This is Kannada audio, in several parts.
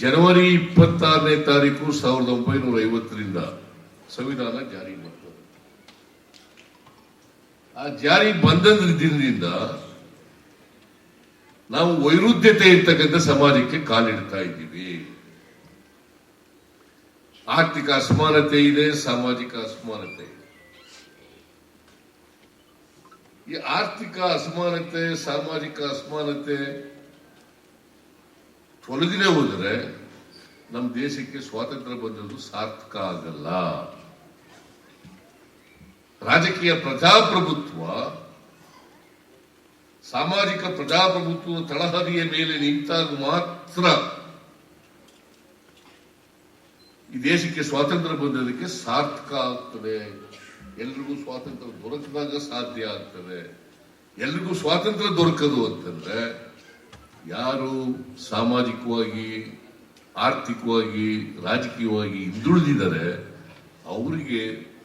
ಜನವರಿ ಇಪ್ಪತ್ತಾರನೇ ತಾರೀಕು ಸಾವಿರದ ಒಂಬೈನೂರ ಐವತ್ತರಿಂದ ಸಂವಿಧಾನ ಜಾರಿ ಬಂತು ಆ ಜಾರಿ ಬಂದ ದಿನದಿಂದ ನಾವು ವೈರುಧ್ಯತೆ ಇರ್ತಕ್ಕಂಥ ಸಮಾಜಕ್ಕೆ ಕಾಲಿಡ್ತಾ ಇದ್ದೀವಿ. ಆರ್ಥಿಕ ಅಸಮಾನತೆ ಇದೆ, ಸಾಮಾಜಿಕ ಅಸಮಾನತೆ ಇದೆ. ಈ ಆರ್ಥಿಕ ಅಸಮಾನತೆ, ಸಾಮಾಜಿಕ ಅಸಮಾನತೆ ತೊಲಗದೆ ಹೋದರೆ ನಮ್ಮ ದೇಶಕ್ಕೆ ಸ್ವಾತಂತ್ರ್ಯ ಬಂದದ್ದು ಸಾರ್ಥಕ ಆಗಲ್ಲ. ರಾಜಕೀಯ ಪ್ರಜಾಪ್ರಭುತ್ವ, ಸಾಮಾಜಿಕ ಪ್ರಜಾಪ್ರಭುತ್ವ ತಳಹದಿಯ ಮೇಲೆ ನಿಂತಾಗ ಮಾತ್ರ ಈ ದೇಶಕ್ಕೆ ಸ್ವಾತಂತ್ರ್ಯ ಬಂದದಕ್ಕೆ ಸಾರ್ಥಕ ಆಗ್ತದೆ. ಎಲ್ರಿಗೂ ಸ್ವಾತಂತ್ರ್ಯ ದೊರಕಿದಾಗ ಸಾಧ್ಯ ಆಗ್ತದೆ. ಎಲ್ರಿಗೂ ಸ್ವಾತಂತ್ರ್ಯ ದೊರಕದು ಅಂತಂದ್ರೆ ಯಾರು ಸಾಮಾಜಿಕವಾಗಿ, ಆರ್ಥಿಕವಾಗಿ, ರಾಜಕೀಯವಾಗಿ ಹಿಂದುಳಿದಿದ್ದಾರೆ, ಅವರಿಗೆ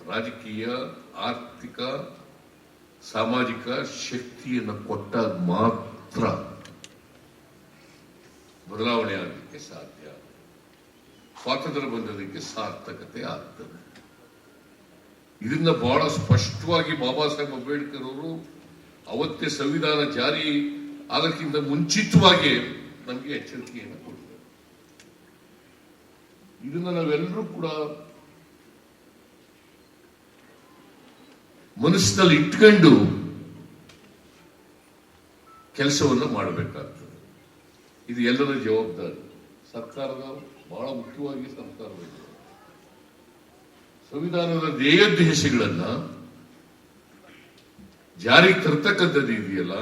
ರಾಜಕೀಯ, ಆರ್ಥಿಕ, ಸಾಮಾಜಿಕ ಶಕ್ತಿಯನ್ನು ಕೊಟ್ಟಾಗ ಮಾತ್ರ ಬದಲಾವಣೆ ಆಗಲಿಕ್ಕೆ ಸಾಧ್ಯ. ಸ್ವಾತಂತ್ರ್ಯ ಬಂದದಕ್ಕೆ ಸಾರ್ಥಕತೆ ಆಗ್ತದೆ. ಇದರಿಂದ ಬಹಳ ಸ್ಪಷ್ಟವಾಗಿ ಬಾಬಾ ಸಾಹೇಬ್ ಅಂಬೇಡ್ಕರ್ ಅವರು ಅವತ್ತೇ ಸಂವಿಧಾನ ಜಾರಿ ಆಗಕ್ಕಿಂತ ಮುಂಚಿತವಾಗಿ ನಮಗೆ ಎಚ್ಚರಿಕೆಯನ್ನು ಕೊಟ್ಟಿದ್ದಾರೆ ಇದನ್ನ ನಾವೆಲ್ಲರೂ ಕೂಡ ಮನಸ್ಸಿನಲ್ಲಿ ಇಟ್ಕೊಂಡು ಕೆಲಸವನ್ನು ಮಾಡಬೇಕಾಗ್ತದೆ. ಇದು ಎಲ್ಲರ ಜವಾಬ್ದಾರಿ. ಸರ್ಕಾರದ ಬಹಳ ಮುಖ್ಯವಾಗಿ ಸರ್ಕಾರದ. ಸಂವಿಧಾನದ ಧ್ಯೇಯೋದ್ದೇಶಗಳನ್ನ ಜಾರಿಗೆ ತರ್ತಕ್ಕಂಥದ್ದು ಇದೆಯಲ್ಲ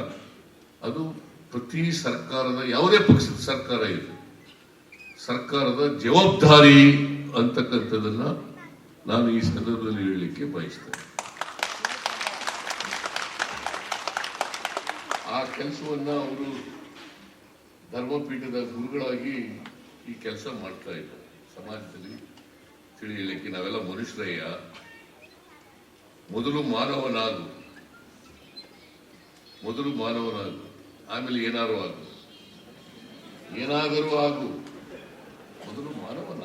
ಅದು ಪ್ರತಿ ಸರ್ಕಾರದ, ಯಾವುದೇ ಪಕ್ಷದ ಸರ್ಕಾರ ಇದೆ ಸರ್ಕಾರದ ಜವಾಬ್ದಾರಿ ಅಂತಕ್ಕಂಥದ್ದನ್ನ ನಾನು ಈ ಸಂದರ್ಭದಲ್ಲಿ ಹೇಳಲಿಕ್ಕೆ ಬಯಸ್ತೇನೆ. ಆ ಕೆಲಸವನ್ನ ಅವರು ಧರ್ಮಪೀಠದ ಗುರುಗಳಾಗಿ ಈ ಕೆಲಸ ಮಾಡ್ತಾ ಇದ್ದಾರೆ. ಸಮಾಜದಲ್ಲಿ ತಿಳಿಯಲಿಕ್ಕೆ ನಾವೆಲ್ಲ ಮನುಷ್ಯರಯ್ಯ. ಮೊದಲು ಮಾನವನಾಗು. ಮೊದಲು ಮಾನವನಾಗು. ಆಮೇಲೆ ಏನಾದರೂ ಆಗು. ಏನಾದರೂ ಆಗು. ಮೊದಲು ಮಾನವನ.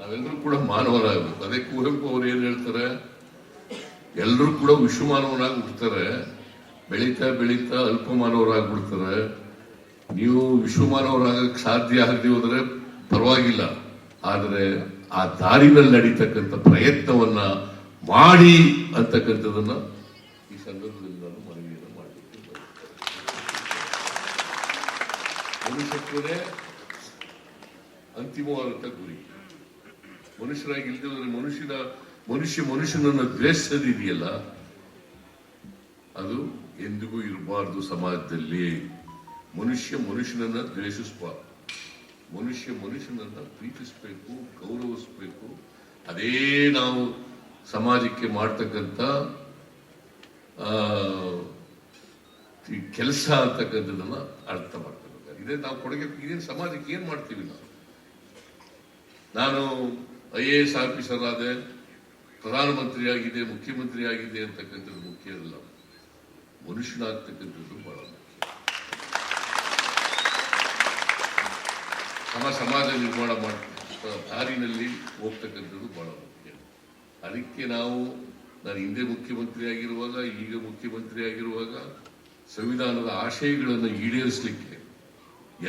ನಾವೆಲ್ಲರೂ ಕೂಡ ಮಾನವರಾಗಬೇಕು. ಅದೇ ಕುವೆಂಪು ಅವರು ಏನ್ ಹೇಳ್ತಾರೆ? ಎಲ್ಲರೂ ಕೂಡ ವಿಶ್ವ ಮಾನವನಾಗಿ ಬಿಡ್ತಾರೆ ಬೆಳೀತಾ ಬೆಳೀತಾ ಅಲ್ಪ ಮಾನವರಾಗ್ಬಿಡ್ತಾರೆ. ನೀವು ವಿಶ್ವ ಮಾನವರಾಗಕ್ಕೆ ಸಾಧ್ಯ ಆಗದೆ ಹೋದ್ರೆ ಪರವಾಗಿಲ್ಲ. ಆದರೆ ಆ ದಾರಿನಲ್ಲಿ ನಡೀತಕ್ಕಂಥ ಪ್ರಯತ್ನವನ್ನ ಮಾಡಿ ಅಂತಕ್ಕಂಥದನ್ನ ಈ ಸಂದರ್ಭದಲ್ಲಿ ನಾನು ಮನುಷ್ಯತ್ವನೇ ಅಂತಿಮವಾದಂಥ ಗುರಿ. ಮನುಷ್ಯರಾಗಿ ಹೋದ್ರೆ ಮನುಷ್ಯನ, ಮನುಷ್ಯ ಮನುಷ್ಯನನ್ನ ದ್ವೇಷದಿದೆಯಲ್ಲ ಅದು ಎಂದಿಗೂ ಇರಬಾರ್ದು ಸಮಾಜದಲ್ಲಿ. ಮನುಷ್ಯ ಮನುಷ್ಯನನ್ನ ದ್ವೇಷಿಸಬಾರ್ದು ಮನುಷ್ಯ ಮನುಷ್ಯನನ್ನ ಪ್ರೀತಿಸಬೇಕು, ಗೌರವಿಸಬೇಕು. ಅದೇ ನಾವು ಸಮಾಜಕ್ಕೆ ಮಾಡ್ತಕ್ಕಂಥ ಕೆಲಸ ಅಂತಕ್ಕಂಥದ್ದನ್ನ ಅರ್ಥ ಮಾಡ್ಕೋಬೇಕು ಇದೇ, ನಾವು ಕೊಡುಗೆ ಇದೇನು ಸಮಾಜಕ್ಕೆ ಏನ್ ಮಾಡ್ತೀವಿ ನಾವು? ನಾನು ಐ ಎ ಎಸ್ ಆಫೀಸರ್ ಆದೆ ಪ್ರಧಾನಮಂತ್ರಿ ಆಗಿದೆ ಮುಖ್ಯಮಂತ್ರಿ ಆಗಿದೆ ಅಂತಕ್ಕಂಥದ್ದು ಮುಖ್ಯ ಅಲ್ಲ. ಮನುಷ್ಯನಾಗ್ತಕ್ಕಂಥದ್ದು ಬಹಳ ಮುಖ್ಯ. ಸಮ, ಸಮಾಜ ನಿರ್ಮಾಣ ಮಾಡ್ತಕ್ಕಂಥ ದಾರಿನಲ್ಲಿ ಹೋಗ್ತಕ್ಕಂಥದ್ದು ಬಹಳ ಮುಖ್ಯ. ಅದಕ್ಕೆ ನಾವು, ನಾನು ಹಿಂದೆ ಮುಖ್ಯಮಂತ್ರಿ ಆಗಿರುವಾಗ ಈಗ ಮುಖ್ಯಮಂತ್ರಿ ಆಗಿರುವಾಗ ಸಂವಿಧಾನದ ಆಶಯಗಳನ್ನು ಈಡೇರಿಸಲಿಕ್ಕೆ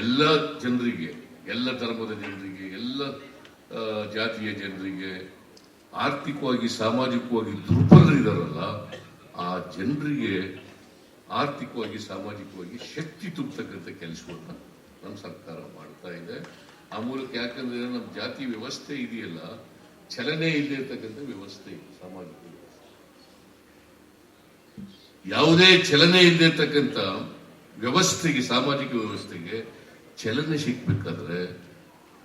ಎಲ್ಲ ಜನರಿಗೆ, ಎಲ್ಲ ಧರ್ಮದ ಜನರಿಗೆ, ಎಲ್ಲ ಜಾತಿಯ ಜನರಿಗೆ, ಆರ್ಥಿಕವಾಗಿ, ಸಾಮಾಜಿಕವಾಗಿ ದುರ್ಬಲರಿದಾರಲ್ಲ, ಆ ಜನರಿಗೆ ಆರ್ಥಿಕವಾಗಿ, ಸಾಮಾಜಿಕವಾಗಿ ಶಕ್ತಿ ತುಂಬತಕ್ಕಂಥ ಕೆಲಸವನ್ನ ನಮ್ಮ ಸರ್ಕಾರ ಮಾಡ್ತಾ ಇದೆ. ಆ ಮೂಲಕ ಯಾಕಂದ್ರೆ ನಮ್ಮ ಜಾತಿ ವ್ಯವಸ್ಥೆ ಇದೆಯಲ್ಲ, ಚಲನೆ ಇಲ್ಲದೆ ಇರ್ತಕ್ಕಂಥ ವ್ಯವಸ್ಥೆ ಇದೆ, ಸಾಮಾಜಿಕ ಯಾವುದೇ ಚಲನೆ ಇಲ್ಲದೆ ಇರ್ತಕ್ಕಂಥ ವ್ಯವಸ್ಥೆಗೆ, ಸಾಮಾಜಿಕ ವ್ಯವಸ್ಥೆಗೆ ಚಲನೆ ಸಿಕ್ಬೇಕಾದ್ರೆ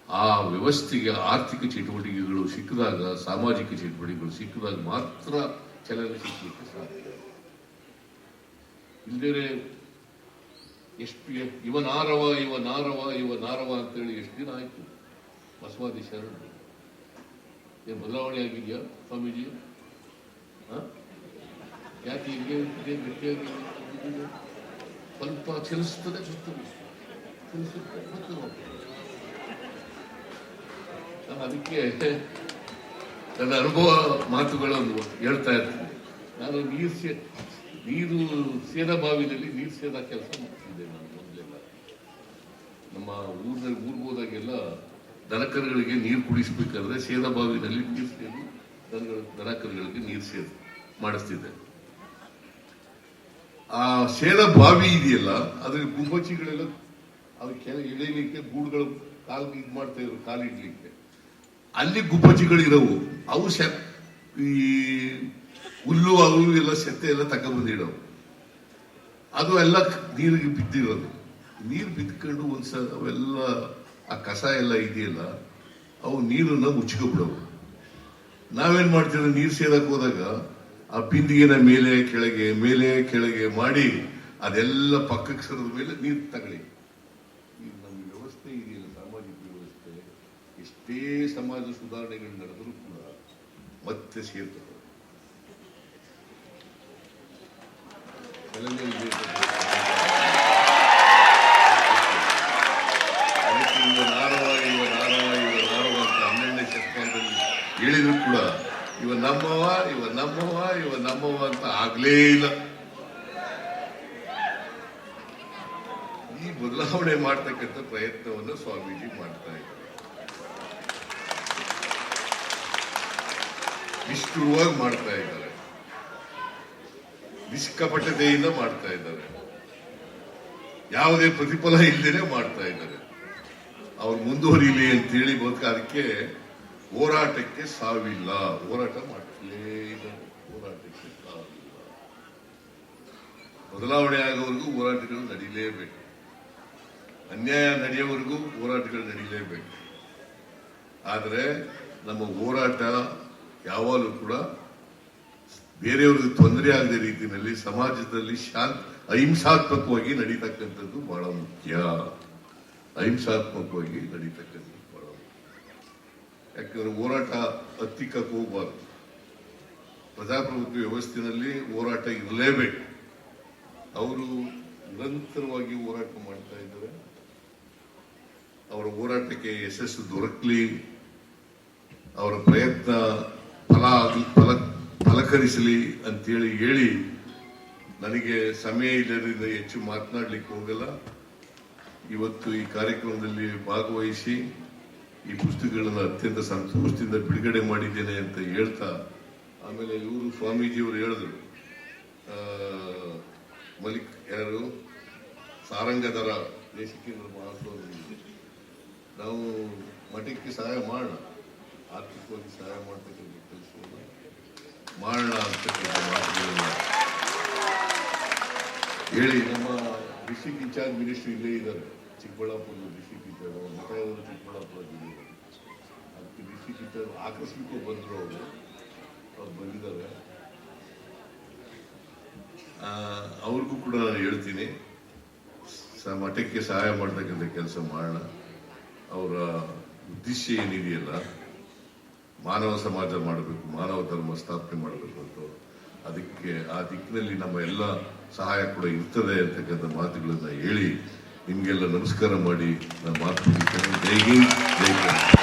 ಆ ವ್ಯವಸ್ಥೆಗೆ ಆರ್ಥಿಕ ಚಟುವಟಿಕೆಗಳು ಸಿಕ್ಕಿದಾಗ, ಸಾಮಾಜಿಕ ಚಟುವಟಿಕೆಗಳು ಸಿಕ್ಕಿದಾಗ ಮಾತ್ರ ಚಲನೆ ಸಿಕ್ಕಲಿಕ್ಕೆ ಸಾಧ್ಯ ಇಲ್ಲದೇ ಎಷ್ಟು ಇವ ನಾರವ ಇವ ನಾರವ ಇವ ನಾರವ ಅಂತೇಳಿ ಎಷ್ಟು ದಿನ ಆಯ್ತು ಬಸವಾದಿ ಶರಣ ಏನು ಬದಲಾವಣೆ ಆಗಿದೆಯಾ, ಸ್ವಾಮೀಜಿ? ಯಾಕೆ ಹಿಂಗೆ ಗಟ್ಟಿಯಾಗಿ? ಸ್ವಲ್ಪ ಚಲಿಸ್ತದೆ ಸುತ್ತಲೂ ಚಲಿಸುತ್ತೆ ಮತ್ತೆ ಹೋಗ್ತದೆ. ಅದಕ್ಕೆ ನನ್ನ ಅನುಭವ ಮಾತುಗಳನ್ನು ಹೇಳ್ತಾ ಇರ್ತೀನಿ. ನಾನು ನೀರು ಸೇ, ನೀರು ಸೇದಾ ಬಾವಿನಲ್ಲಿ ನೀರು ಸೇದಾ ಕೆಲಸ ಮಾಡ್ತಿದ್ದೆ ನಾನು ಮೊದಲೆಲ್ಲ. ನಮ್ಮ ಊರಿನಲ್ಲಿ, ಊರಿಗೆ ಹೋದಾಗೆಲ್ಲ ದನಕರುಗಳಿಗೆ ನೀರು ಕುಡಿಸ್ಬೇಕಾದ್ರೆ ಸೇದಾ ಬಾವಿನಲ್ಲಿ ನೀರು ಸೇದು ದನಗಳ, ದನಕರುಗಳಿಗೆ ನೀರು ಸೇದು ಮಾಡಿಸ್ತಿದ್ದೆ. ಆ ಸೇದ ಬಾವಿ ಇದೆಯಲ್ಲ ಅದ್ರ ಗುಬ್ಬಚ್ಚಿಗಳೆಲ್ಲ ಅದು ಕೆಳಗೆ ಇಳಿಲಿಕ್ಕೆ ಗೂಡುಗಳು ಕಾಲು ಇದು ಮಾಡ್ತಾ ಇದ್ರು, ಕಾಲು ಇಡ್ಲಿಕ್ಕೆ. ಅಲ್ಲಿ ಗುಬ್ಬಚ್ಚಿಗಳಿರವು. ಅವು ಸೆ ಈ ಹುಲ್ಲು, ಅವು ಎಲ್ಲ ಸೆತ್ತೆ ಎಲ್ಲ ತಗೊಂಡ್ಬಂದಿಡವು ಅದು ಎಲ್ಲ ನೀರಿಗೆ ಬಿದ್ದಿರೋದು. ನೀರು ಬಿದ್ಕೊಂಡು ಒಂದ್ಸ ಅವೆಲ್ಲ, ಆ ಕಸ ಎಲ್ಲ ಇದೆಯಲ್ಲ, ಅವು ನೀರನ್ನ ಮುಚ್ಕೊಬಿಡವು ನಾವೇನ್ ಮಾಡ್ತೀವಿ ನೀರು ಸೇರಕ್ ಹೋದಾಗ, ಆ ಬಿಂದಿಗೆನ ಮೇಲೆ, ಕೆಳಗೆ ಮೇಲೆ, ಕೆಳಗೆ ಮಾಡಿ, ಅದೆಲ್ಲ ಪಕ್ಕಕ್ಕೆ ಸರದ ಮೇಲೆ ನೀರು ತಗೊಳ್ಳಿ ಈ ನಮ್ಮ ವ್ಯವಸ್ಥೆ ಇದೆಯಲ್ಲ ಸಾಮಾಜಿಕ ವ್ಯವಸ್ಥೆ ಎಷ್ಟೇ ಸಮಾಜ ಸುಧಾರಣೆಗಳು ನಡೆದರೂ ಕೂಡ ಮತ್ತೆ ಸೇರ್ತದೆ. ಹೇಳಿದ್ರು ಕೂಡ, ಇವ ನಮ್ಮವ ಇವ ನಮ್ಮವ ಇವ ನಮ್ಮವ ಅಂತ ಆಗ್ಲೇ ಇಲ್ಲ. ಈ ಬದಲಾವಣೆ ಮಾಡ್ತಕ್ಕಂಥ ಪ್ರಯತ್ನವನ್ನು ಸ್ವಾಮೀಜಿ ಮಾಡ್ತಾ ಇದ್ದಾರೆ. ನಿಷ್ಠುರವಾಗಿ ಮಾಡ್ತಾ ಇದ್ದಾರೆ. ನಿಷ್ಕಪಟತೆಯಿಂದ ಮಾಡ್ತಾ ಇದ್ದಾರೆ. ಯಾವುದೇ ಪ್ರತಿಫಲ ಇಲ್ಲದೇನೆ ಮಾಡ್ತಾ ಇದ್ದಾರೆ. ಅವ್ರು ಮುಂದುವರಿಲಿ ಅಂತೇಳಿ ಬದುಕ ಅದಕ್ಕೆ ಹೋರಾಟಕ್ಕೆ ಸಾವಿಲ್ಲ. ಹೋರಾಟ ಮಾಡಲೇ ಇದ್ದಾರೆ ಹೋರಾಟಕ್ಕೆ ಸಾವಿಲ್ಲ. ಬದಲಾವಣೆ ಆಗೋವರೆಗೂ ಹೋರಾಟಗಳು ನಡೀಲೇಬೇಕು. ಅನ್ಯಾಯ ನಡೆಯೋವರೆಗೂ ಹೋರಾಟಗಳು ನಡೀಲೇಬೇಕು. ಆದರೆ ನಮ್ಮ ಹೋರಾಟ ಯಾವಾಗಲೂ ಕೂಡ ಬೇರೆಯವ್ರಿಗೆ ತೊಂದರೆ ಆಗದ ರೀತಿಯಲ್ಲಿ ಸಮಾಜದಲ್ಲಿ ಶಾಂತ, ಅಹಿಂಸಾತ್ಮಕವಾಗಿ ನಡೀತಕ್ಕಂಥದ್ದು ಬಹಳ ಮುಖ್ಯ. ಅಹಿಂಸಾತ್ಮಕವಾಗಿ ನಡೀತಕ್ಕಂಥದ್ದು ಬಹಳ ಮುಖ್ಯ. ಯಾಕಂದ್ರೆ ಹೋರಾಟ ಹತ್ತಿಕ್ಕಕ್ಕೆ ಹೋಗ್ಬಾರ್ದು. ಪ್ರಜಾಪ್ರಭುತ್ವ ವ್ಯವಸ್ಥೆಯಲ್ಲಿ ಹೋರಾಟ ಇರಲೇಬೇಕು. ಅವರು ನಿರಂತರವಾಗಿ ಹೋರಾಟ ಮಾಡ್ತಾ ಇದ್ದಾರೆ. ಅವರ ಹೋರಾಟಕ್ಕೆ ಯಶಸ್ಸು ದೊರಕಲಿ. ಅವರ ಪ್ರಯತ್ನ ಫಲ, ಫಲಕರಿಸಲಿ ಅಂತೇಳಿ ಹೇಳಿ ನನಗೆ ಸಮಯ ಇಲ್ಲದ್ರಿಂದ ಹೆಚ್ಚು ಮಾತನಾಡಲಿಕ್ಕೆ ಹೋಗಲ್ಲ. ಇವತ್ತು ಈ ಕಾರ್ಯಕ್ರಮದಲ್ಲಿ ಭಾಗವಹಿಸಿ ಈ ಪುಸ್ತಕಗಳನ್ನು ಅತ್ಯಂತ ಸಂತೋಷದಿಂದ ಬಿಡುಗಡೆ ಮಾಡಿದ್ದೇನೆ ಅಂತ ಹೇಳ್ತಾ, ಆಮೇಲೆ ಇವರು ಸ್ವಾಮೀಜಿಯವರು ಹೇಳಿದ್ರು ಮಲಿಕ್ ಯಾರು? ಸಾರಂಗಧರ ದೇಶಕೇಂದ್ರ ಮಹಾಸ್ವಾಮಿ ನಾವು ಮಠಕ್ಕೆ ಸಹಾಯ ಮಾಡೋಣ ಆರ್ಥಿಕವಾಗಿ ಸಹಾಯ ಮಾಡ್ತಕ್ಕಂಥ ಕೆಲಸವನ್ನು ಮಾಡೋಣ ಅಂತಕ್ಕಂಥ ಹೇಳಿ, ನಮ್ಮ ಡಿಸ್ಟಿಕ್ ಇನ್ಚಾರ್ಜ್ ಮಿನಿಸ್ಟರ್ ಇಲ್ಲೇ ಇದ್ದಾರೆ. ಚಿಕ್ಕಬಳ್ಳಾಪುರದ ಡಿಸ್ಟಿಕ್ ಇದ್ದಾರೆ ಅವ್ರ ಮಠ ಇರೋದು ಚಿಕ್ಕಬಳ್ಳಾಪುರ ಜಿಲ್ಲೆ ಅದಕ್ಕೆ ಡಿಸ್ಟಿಕ್ ಇನ್ಚಾರ್ಜ್ ಆಕಸ್ಮಿಕ ಬಂದರು ಅವರು, ಅವ್ರು ಬಂದಿದ್ದಾರೆ. ಅವ್ರಿಗೂ ಕೂಡ ಹೇಳ್ತೀನಿ, ಸ, ಮಠಕ್ಕೆ ಸಹಾಯ ಮಾಡ್ತಕ್ಕಂಥ ಕೆಲಸ ಮಾಡೋಣ. ಅವರ ಉದ್ದೇಶ ಏನಿದೆಯಲ್ಲ ಮಾನವ ಸಮಾಜ ಮಾಡಬೇಕು, ಮಾನವ ಧರ್ಮ ಸ್ಥಾಪನೆ ಮಾಡಬೇಕು ಅಂತ ಅದಕ್ಕೆ ಆ ದಿಕ್ಕಿನಲ್ಲಿ ನಮ್ಮ ಎಲ್ಲ ಸಹಾಯ ಕೂಡ ಇರ್ತದೆ ಅಂತಕ್ಕಂಥ ಮಾತುಗಳನ್ನು ಹೇಳಿ ನಿಮಗೆಲ್ಲ ನಮಸ್ಕಾರ ಮಾಡಿ ನಾನು ಮಾತು. ಜೈ ಹಿಂದ್